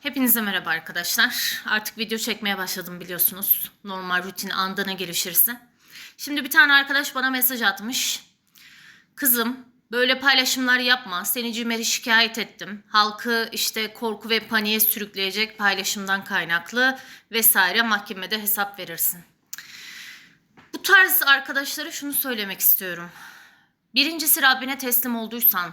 Hepinize merhaba arkadaşlar. Artık video çekmeye başladım biliyorsunuz. Normal rutin andana gelişirse. Şimdi bir tane arkadaş bana mesaj atmış. Kızım böyle paylaşımlar yapma. Seni CİMER'e şikayet ettim. Halkı işte korku ve paniğe sürükleyecek paylaşımdan kaynaklı vesaire mahkemede hesap verirsin. Bu tarz arkadaşlara şunu söylemek istiyorum. Birincisi Rabbine teslim olduysan,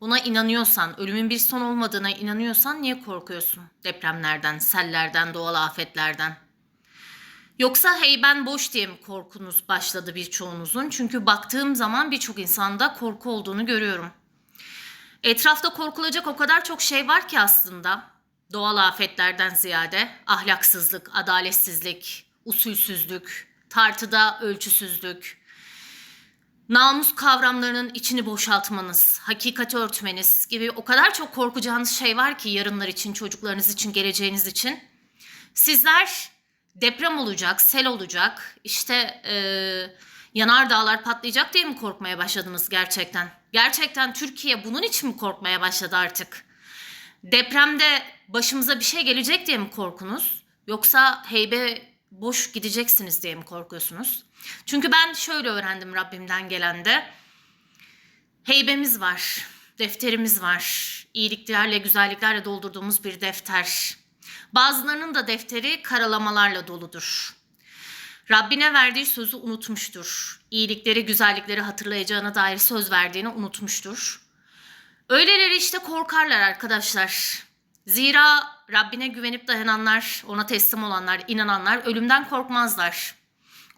ona inanıyorsan, ölümün bir son olmadığına inanıyorsan niye korkuyorsun? Depremlerden, sellerden, doğal afetlerden. Yoksa hey ben boş diye mi korkunuz başladı birçoğunuzun? Çünkü baktığım zaman birçok insanda korku olduğunu görüyorum. Etrafta korkulacak o kadar çok şey var ki aslında. Doğal afetlerden ziyade ahlaksızlık, adaletsizlik, usulsüzlük, tartıda ölçüsüzlük, namus kavramlarının içini boşaltmanız, hakikati örtmeniz gibi o kadar çok korkacağınız şey var ki yarınlar için, çocuklarınız için, geleceğiniz için. Sizler deprem olacak, sel olacak, işte eee yanar dağlar patlayacak diye mi korkmaya başladınız gerçekten? Gerçekten Türkiye bunun için mi korkmaya başladı artık? Depremde başımıza bir şey gelecek diye mi korkunuz? Yoksa heybe boş gideceksiniz diye mi korkuyorsunuz? Çünkü ben şöyle öğrendim Rabbimden gelende. Heybemiz var, defterimiz var. İyiliklerle, güzelliklerle doldurduğumuz bir defter. Bazılarının da defteri karalamalarla doludur. Rabbine verdiği sözü unutmuştur. İyilikleri, güzellikleri hatırlayacağına dair söz verdiğini unutmuştur. Öyleleri işte korkarlar arkadaşlar. Zira Rabbine güvenip dayananlar, ona teslim olanlar, inananlar ölümden korkmazlar.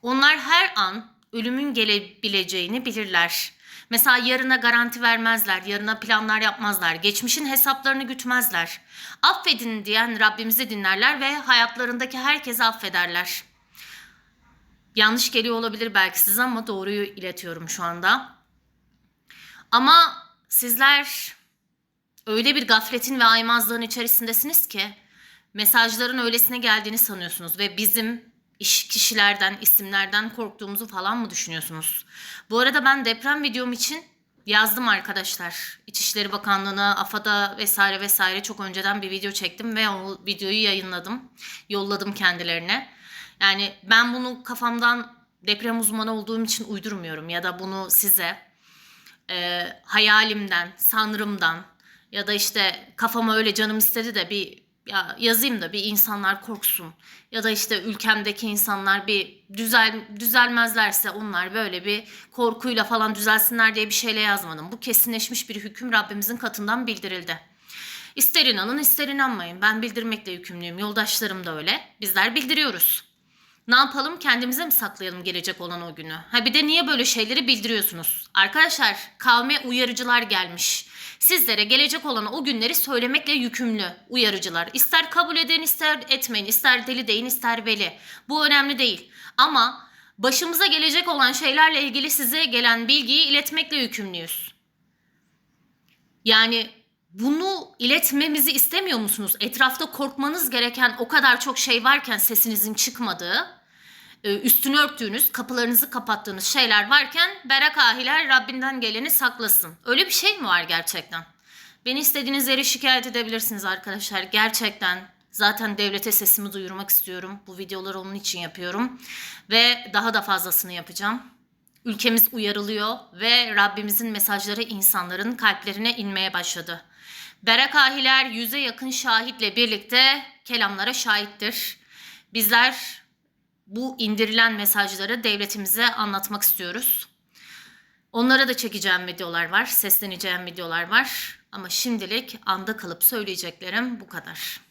Onlar her an ölümün gelebileceğini bilirler. Mesela yarına garanti vermezler, yarına planlar yapmazlar, geçmişin hesaplarını gütmezler. Affedin diyen Rabbimizi dinlerler ve hayatlarındaki herkesi affederler. Yanlış geliyor olabilir belki size ama doğruyu iletiyorum şu anda. Ama sizler öyle bir gafletin ve aymazlığın içerisindesiniz ki mesajların öylesine geldiğini sanıyorsunuz ve bizim iş kişilerden, isimlerden korktuğumuzu falan mı düşünüyorsunuz? Bu arada ben deprem videom için yazdım arkadaşlar. İçişleri Bakanlığı'na, AFAD'a vesaire vesaire çok önceden bir video çektim ve o videoyu yayınladım. Yolladım kendilerine. Yani ben bunu kafamdan deprem uzmanı olduğum için uydurmuyorum ya da bunu size e, hayalimden, sanrımdan ya da işte kafama öyle canım istedi de bir ya yazayım da bir insanlar korksun ya da işte ülkemdeki insanlar bir düzel düzelmezlerse onlar böyle bir korkuyla falan düzelsinler diye bir şeyle yazmadım. Bu kesinleşmiş bir hüküm Rabbimizin katından bildirildi. İster inanın ister inanmayın. Ben bildirmekle yükümlüyüm. Yoldaşlarım da öyle. Bizler bildiriyoruz. Ne yapalım kendimize mi saklayalım gelecek olan o günü? Ha bir de niye böyle şeyleri bildiriyorsunuz? Arkadaşlar kavme uyarıcılar gelmiş. Sizlere gelecek olan o günleri söylemekle yükümlü uyarıcılar. İster kabul edin ister etmeyin, ister deli deyin ister veli. Bu önemli değil. Ama başımıza gelecek olan şeylerle ilgili size gelen bilgiyi iletmekle yükümlüyüz. Yani bunu iletmemizi istemiyor musunuz? Etrafta korkmanız gereken o kadar çok şey varken sesinizin çıkmadığı, üstünü örttüğünüz, kapılarınızı kapattığınız şeyler varken berak ahiler Rabbinden geleni saklasın. Öyle bir şey mi var gerçekten? Beni istediğiniz yere şikayet edebilirsiniz arkadaşlar. Gerçekten zaten devlete sesimi duyurmak istiyorum. Bu videoları onun için yapıyorum. Ve daha da fazlasını yapacağım. Ülkemiz uyarılıyor ve Rabbimizin mesajları insanların kalplerine inmeye başladı. Berakahiler yüze yakın şahitle birlikte kelamlara şahittir. Bizler bu indirilen mesajları devletimize anlatmak istiyoruz. Onlara da çekeceğim videolar var, sesleneceğim videolar var. Ama şimdilik anda kalıp söyleyeceklerim bu kadar.